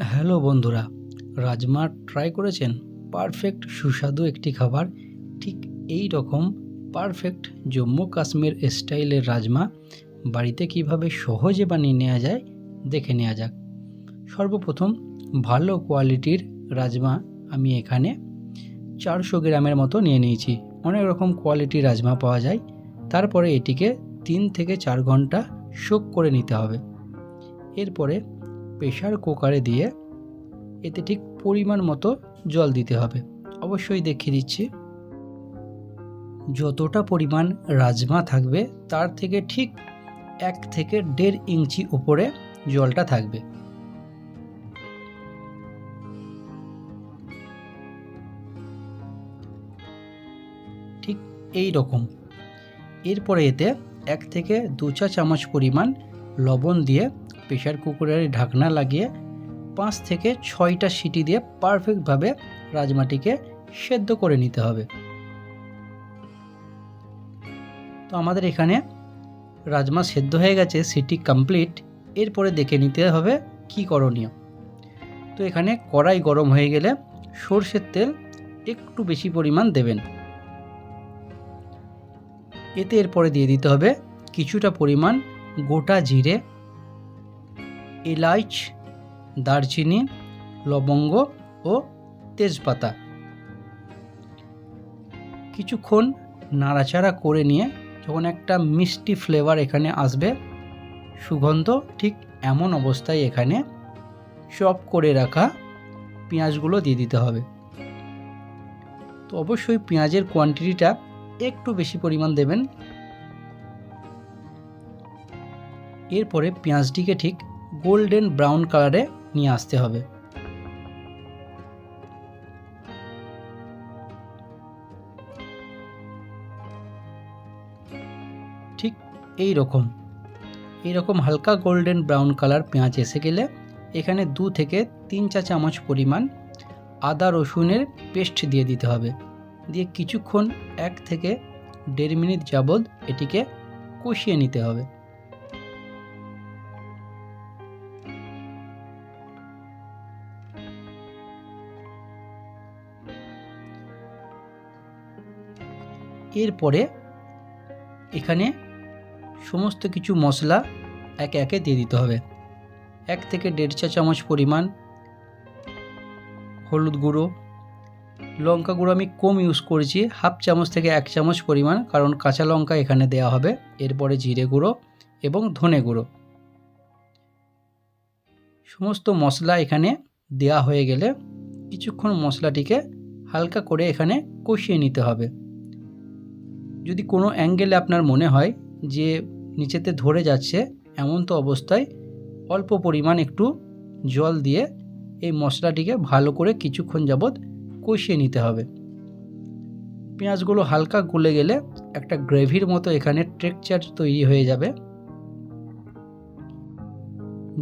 Hello বন্ধুরা, rajma try করেছেন perfect সুস্বাদু একটি খাবার। ঠিক এই রকম পারফেক্ট জম্মু কাশ্মীর স্টাইলের রাজমা বাড়িতে কীভাবে সহজে বানিয়ে নেওয়া যায় দেখে নেওয়া যাক। সর্বপ্রথম ভালো কোয়ালিটির রাজমা আমি এখানে চারশো গ্রামের মতো নিয়ে নিয়েছি। অনেক রকম কোয়ালিটির রাজমা পাওয়া যায়। তারপরে এটিকে তিন থেকে চার ঘণ্টা শোক করে নিতে হবে। এরপরে প্রেশার কুকারে দিয়ে এতে ঠিক পরিমাণ মতো জল দিতে হবে। অবশ্যই দেখিয়ে দিচ্ছি। যতটা পরিমাণ রাজমা থাকবে, তার থেকে ঠিক এক থেকে দেড় ইঞ্চি উপরে জলটা থাকবে। ঠিক এই রকম। এরপরে এতে এক থেকে দু চা চামচ পরিমাণ লবণ দিয়ে প্রেশার কুকারের ঢাকনা লাগিয়ে পাঁচ থেকে ছয়টা সিটি দিয়ে পারফেক্টভাবে রাজমাটিকে সেদ্ধ করে নিতে হবে। তো আমাদের এখানে রাজমা সেদ্ধ হয়ে গেছে, সিটি কমপ্লিট। এরপরে দেখে নিতে হবে কি করণীয়। তো এখানে কড়াই গরম হয়ে গেলে সর্ষের তেল একটু বেশি পরিমাণ দেবেন। এতে এরপরে দিয়ে দিতে হবে কিছুটা পরিমাণ গোটা জিরে এলাইচ দারচিনি, লবঙ্গ ও তেজপাতা। কিছুক্ষণ নাড়াচাড়া করে নিয়ে যখন একটা মিষ্টি ফ্লেভার এখানে আসবে, সুগন্ধ ঠিক এমন অবস্থায় এখানে চপ করে রাখা পেঁয়াজগুলো দিয়ে দিতে হবে। তো অবশ্যই পেঁয়াজের কোয়ান্টিটিটা একটু বেশি পরিমাণ দেবেন। এরপরে পেঁয়াজটিকে ঠিক গোল্ডেন ব্রাউন কালারে নিয়ে আসতে হবে। ঠিক এই রকম। এই রকম হালকা গোল্ডেন ব্রাউন কালার পেঁয়াজ এসে গেলে এখানে দু থেকে তিন চা চামচ পরিমাণ আদা রসুনের পেস্ট দিয়ে দিতে হবে। দিয়ে কিছুক্ষণ এক থেকে দেড় মিনিট যাবৎ এটিকে কষিয়ে নিতে হবে। এরপরে এখানে সমস্ত কিছু মশলা একে একে দিয়ে দিতে হবে। এক থেকে দেড় চা চামচ পরিমাণ হলুদ গুঁড়ো, লঙ্কা গুঁড়ো আমি কম ইউজ করেছি, হাফ চামচ থেকে এক চামচ পরিমাণ, কারণ কাঁচা লঙ্কা এখানে দেওয়া হবে। এরপরে জিরে গুঁড়ো এবং ধনে গুঁড়ো। সমস্ত মশলা এখানে দেওয়া হয়ে গেলে কিছুক্ষণ মশলাটিকে হালকা করে এখানে কষিয়ে নিতে হবে। যদি কোনো অ্যাঙ্গেলে আপনার মনে হয় যে নিচেতে ধরে যাচ্ছে এমন তো অবস্থায় অল্প পরিমাণ একটু জল দিয়ে এই মশলাটিকে ভালো করে কিছুক্ষণ যাবৎ কষিয়ে নিতে হবে। পেঁয়াজগুলো হালকা গলে গেলে একটা গ্রেভির মতো এখানে টেক্সচার তৈরি হয়ে যাবে।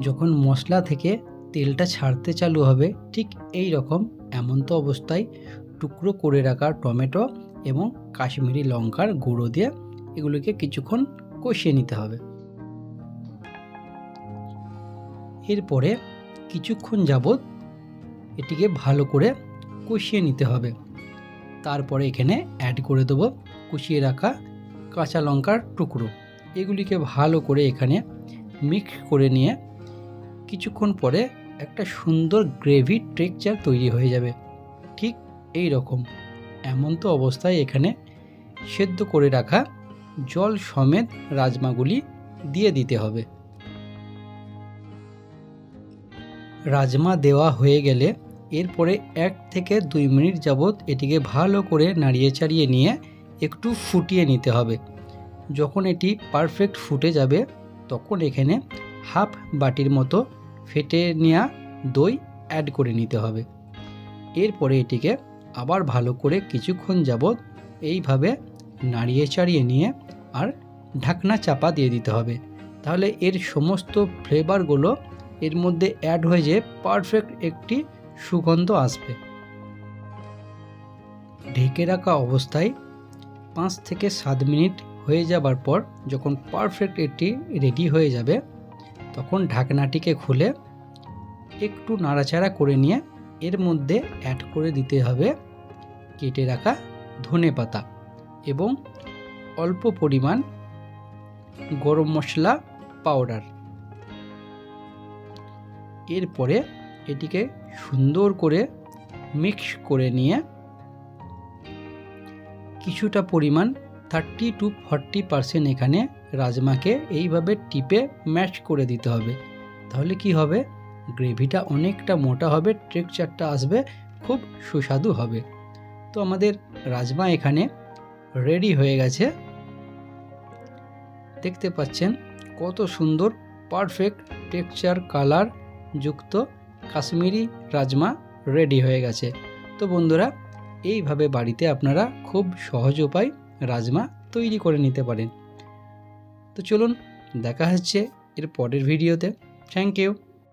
যখন মশলা থেকে তেলটা ছাড়তে চালু হবে, ঠিক এই রকম। এমন তো অবস্থায় টুকরো করে রাখা টমেটো এবং কাশ্মীরি লঙ্কার গুঁড়ো দিয়ে এগুলোকে কিছুক্ষণ কষিয়ে নিতে হবে। এরপরে কিছুক্ষণ যাবৎ এটিকে ভালো করে কষিয়ে নিতে হবে। তারপরে এখানে অ্যাড করে দেবো কষিয়ে রাখা কাঁচা লঙ্কার টুকরো। এগুলিকে ভালো করে এখানে মিক্স করে নিয়ে কিছুক্ষণ পরে একটা সুন্দর গ্রেভি টেক্সচার তৈরি হয়ে যাবে। ঠিক এই রকম। এমন তো অবস্থায় এখানে সেদ্ধ করে রাখা জল সমেত রাজমাগুলি দিয়ে দিতে হবে। রাজমা দেওয়া হয়ে গেলে এরপরে এক থেকে দুই মিনিট যাবৎ এটিকে ভালো করে নাড়িয়ে চাড়িয়ে নিয়ে একটু ফুটিয়ে নিতে হবে। যখন এটি পারফেক্ট ফুটে যাবে, তখন এখানে হাফ বাটির মতো ফেটে নেওয়া দই অ্যাড করে নিতে হবে। এরপরে এটিকে আবার ভালো করে কিছুক্ষণ যাবৎ এইভাবে নাড়িয়ে চাড়িয়ে নিয়ে আর ঢাকনা চাপা দিয়ে দিতে হবে। তাহলে এর সমস্ত ফ্লেভারগুলো এর মধ্যে অ্যাড হয়ে যেয়ে পারফেক্ট একটি সুগন্ধ আসবে। ঢেকে রাখা অবস্থায় পাঁচ থেকে সাত মিনিট হয়ে যাবার পর যখন পারফেক্ট এটি রেডি হয়ে যাবে তখন ঢাকনাটিকে খুলে একটু নাড়াচাড়া করে নিয়ে এর মধ্যে অ্যাড করে দিতে হবে কেটে রাখা ধনে পাতা এবং অল্প পরিমাণ গরম মশলা পাউডার এরপরে এটিকে সুন্দর করে মিক্স করে নিয়ে কিছুটা পরিমাণ থার্টি টু ফর্টি পারসেন্ট এখানে রাজমাকে এইভাবে টিপে ম্যাশ করে দিতে হবে। তাহলে কি হবে? গ্রেভিটা অনেকটা মোটা হবে, টেক্সচারটা আসবে, খুব সুস্বাদু হবে। তো আমাদের রাজমা এখানে রেডি হয়ে গেছে। দেখতে পাচ্ছেন কত সুন্দর, পারফেক্ট টেক্সচার, কালার যুক্ত কাশ্মীরি রাজমা রেডি হয়ে গেছে। তো বন্ধুরা, এইভাবে বাড়িতে আপনারা খুব সহজ উপায় রাজমা তৈরি করে নিতে পারেন। তো চলুন দেখা হচ্ছে এর পরের ভিডিওতে থ্যাংক ইউ